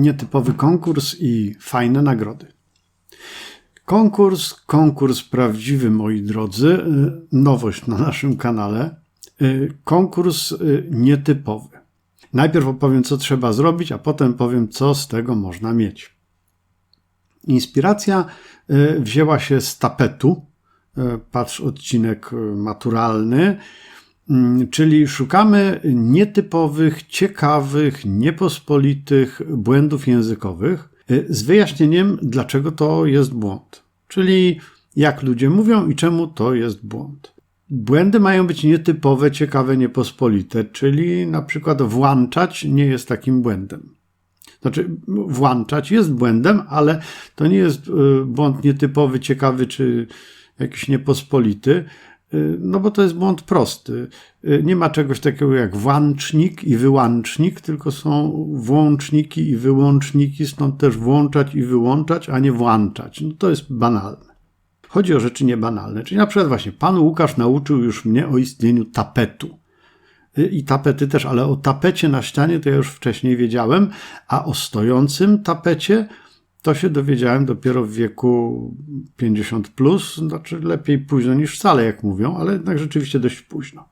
Nietypowy konkurs i fajne nagrody. Konkurs, konkurs prawdziwy, moi drodzy, y, nowość na naszym kanale. Y, konkurs y, nietypowy. Najpierw opowiem, co trzeba zrobić, a potem powiem, co z tego można mieć. Inspiracja wzięła się z tapetu. Patrz odcinek maturalny. Mm, czyli szukamy nietypowych, ciekawych, niepospolitych błędów językowych z wyjaśnieniem, dlaczego to jest błąd. Czyli jak ludzie mówią i czemu to jest błąd. Błędy mają być nietypowe, ciekawe, niepospolite, czyli na przykład włączać nie jest takim błędem. Znaczy, włączać jest błędem, ale to nie jest y, błąd nietypowy, ciekawy czy jakiś niepospolity, y, no bo to jest błąd prosty. Y, nie ma czegoś takiego jak włącznik i wyłącznik, tylko są włączniki i wyłączniki, stąd też włączać i wyłączać, a nie włączać. No to jest banalne. Chodzi o rzeczy niebanalne. Czyli na przykład właśnie pan Łukasz nauczył już mnie o istnieniu tapetu. Y, I tapety też, ale o tapecie na ścianie to ja już wcześniej wiedziałem, a o stojącym tapecie to się dowiedziałem dopiero w wieku 50, plus, znaczy lepiej późno niż wcale, jak mówią, ale jednak rzeczywiście dość późno.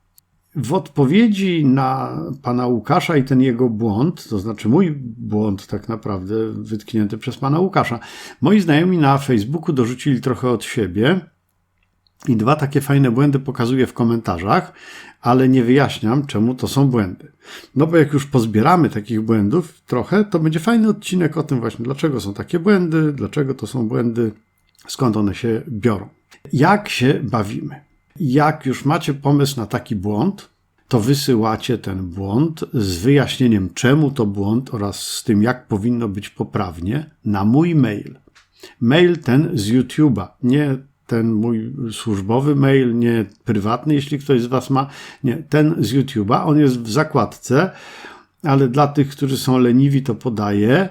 W odpowiedzi na pana Łukasza i ten jego błąd, to znaczy mój błąd tak naprawdę wytknięty przez pana Łukasza, moi znajomi na Facebooku dorzucili trochę od siebie i dwa takie fajne błędy pokazuję w komentarzach, ale nie wyjaśniam, czemu to są błędy. No bo jak już pozbieramy takich błędów trochę, to będzie fajny odcinek o tym właśnie, dlaczego są takie błędy, dlaczego to są błędy, skąd one się biorą. Jak się bawimy? Jak już macie pomysł na taki błąd, to wysyłacie ten błąd z wyjaśnieniem, czemu to błąd oraz z tym, jak powinno być poprawnie, na mój mail. Mail ten z YouTube'a, nie ten mój służbowy mail, nie prywatny, jeśli ktoś z Was ma, nie, ten z YouTube'a. On jest w zakładce, ale dla tych, którzy są leniwi, to podaję.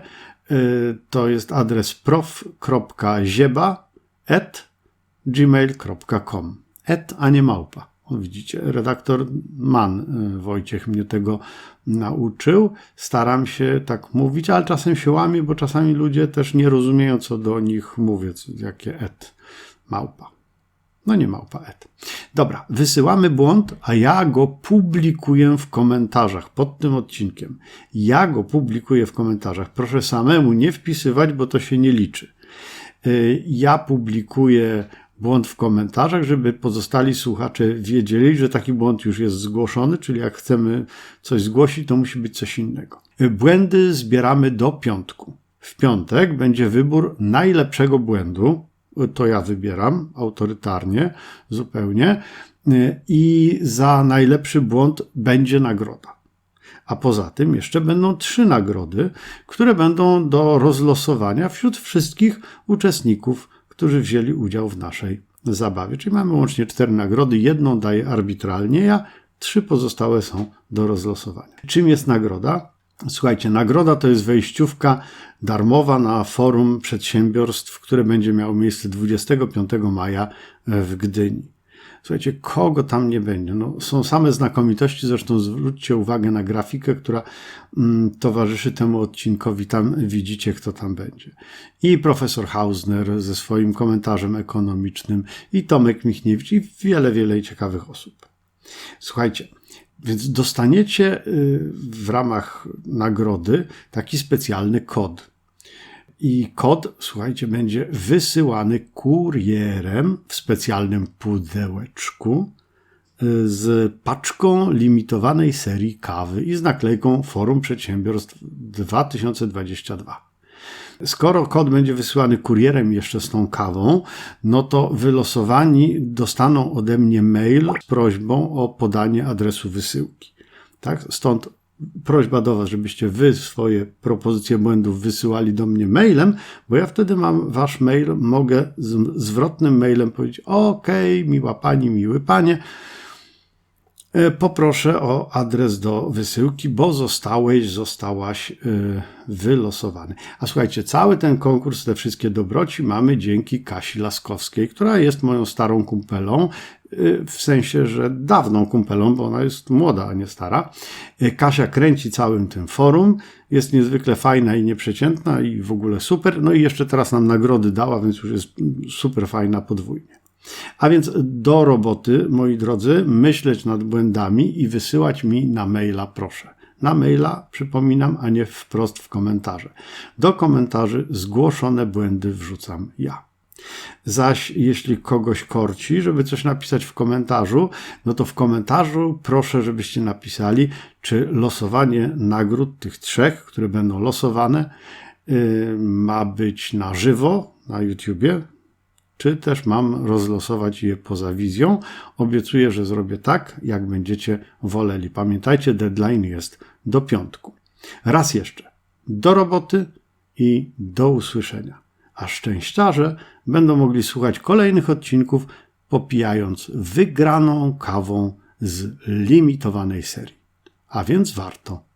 Y, to jest adres prof.zieba.gmail.com et, a nie małpa. O, widzicie, redaktor Man y, Wojciech mnie tego nauczył. Staram się tak mówić, ale czasem się łamię, bo czasami ludzie też nie rozumieją, co do nich mówię, jakie et, małpa. No nie małpa et. Dobra, wysyłamy błąd, a ja go publikuję w komentarzach pod tym odcinkiem. Ja go publikuję w komentarzach. Proszę samemu nie wpisywać, bo to się nie liczy. Y, ja publikuję błąd w komentarzach, żeby pozostali słuchacze wiedzieli, że taki błąd już jest zgłoszony, czyli jak chcemy coś zgłosić, to musi być coś innego. Błędy zbieramy do piątku. W piątek będzie wybór najlepszego błędu. To ja wybieram autorytarnie, zupełnie. I za najlepszy błąd będzie nagroda. A poza tym jeszcze będą trzy nagrody, które będą do rozlosowania wśród wszystkich uczestników którzy wzięli udział w naszej zabawie. Czyli mamy łącznie cztery nagrody. Jedną daję arbitralnie, a trzy pozostałe są do rozlosowania. Czym jest nagroda? Słuchajcie, nagroda to jest wejściówka darmowa na forum przedsiębiorstw, które będzie miało miejsce 25 maja w Gdyni. Słuchajcie, kogo tam nie będzie? No, są same znakomitości, zresztą zwróćcie uwagę na grafikę, która mm, towarzyszy temu odcinkowi. Tam widzicie, kto tam będzie. I profesor Hausner ze swoim komentarzem ekonomicznym, i Tomek Michniewicz, i wiele, wiele ciekawych osób. Słuchajcie, więc dostaniecie y, w ramach nagrody taki specjalny kod i kod, słuchajcie, będzie wysyłany kurierem w specjalnym pudełeczku y, z paczką limitowanej serii kawy i z naklejką Forum Przedsiębiorstw 2022. Skoro kod będzie wysyłany kurierem jeszcze z tą kawą, no to wylosowani dostaną ode mnie mail z prośbą o podanie adresu wysyłki. Tak? Stąd prośba do Was, żebyście Wy swoje propozycje błędów wysyłali do mnie mailem, bo ja wtedy mam Wasz mail, mogę z zwrotnym mailem powiedzieć: OK, miła Pani, miły Panie, poproszę o adres do wysyłki, bo zostałeś, zostałaś e, wylosowany. A słuchajcie, cały ten konkurs, te wszystkie dobroci mamy dzięki Kasi Laskowskiej, która jest moją starą kumpelą y, w sensie, że dawną kumpelą, bo ona jest młoda, a nie stara. Kasia kręci całym tym forum, jest niezwykle fajna i nieprzeciętna i w ogóle super. No i jeszcze teraz nam nagrody dała, więc już jest super fajna podwójnie. A więc do roboty, moi drodzy, myśleć nad błędami i wysyłać mi na maila, proszę. Na maila, przypominam, a nie wprost w komentarze. Do komentarzy zgłoszone błędy wrzucam ja. Zaś jeśli kogoś korci, żeby coś napisać w komentarzu, no to w komentarzu proszę, żebyście napisali, czy losowanie nagród tych trzech, które będą losowane, yy, ma być na żywo na YouTubie, czy też mam rozlosować je poza wizją. Obiecuję, że zrobię tak, jak będziecie woleli. Pamiętajcie, deadline jest do piątku. Raz jeszcze, do roboty i do usłyszenia. A szczęściarze będą mogli słuchać kolejnych odcinków, popijając wygraną kawą z limitowanej serii. A więc warto.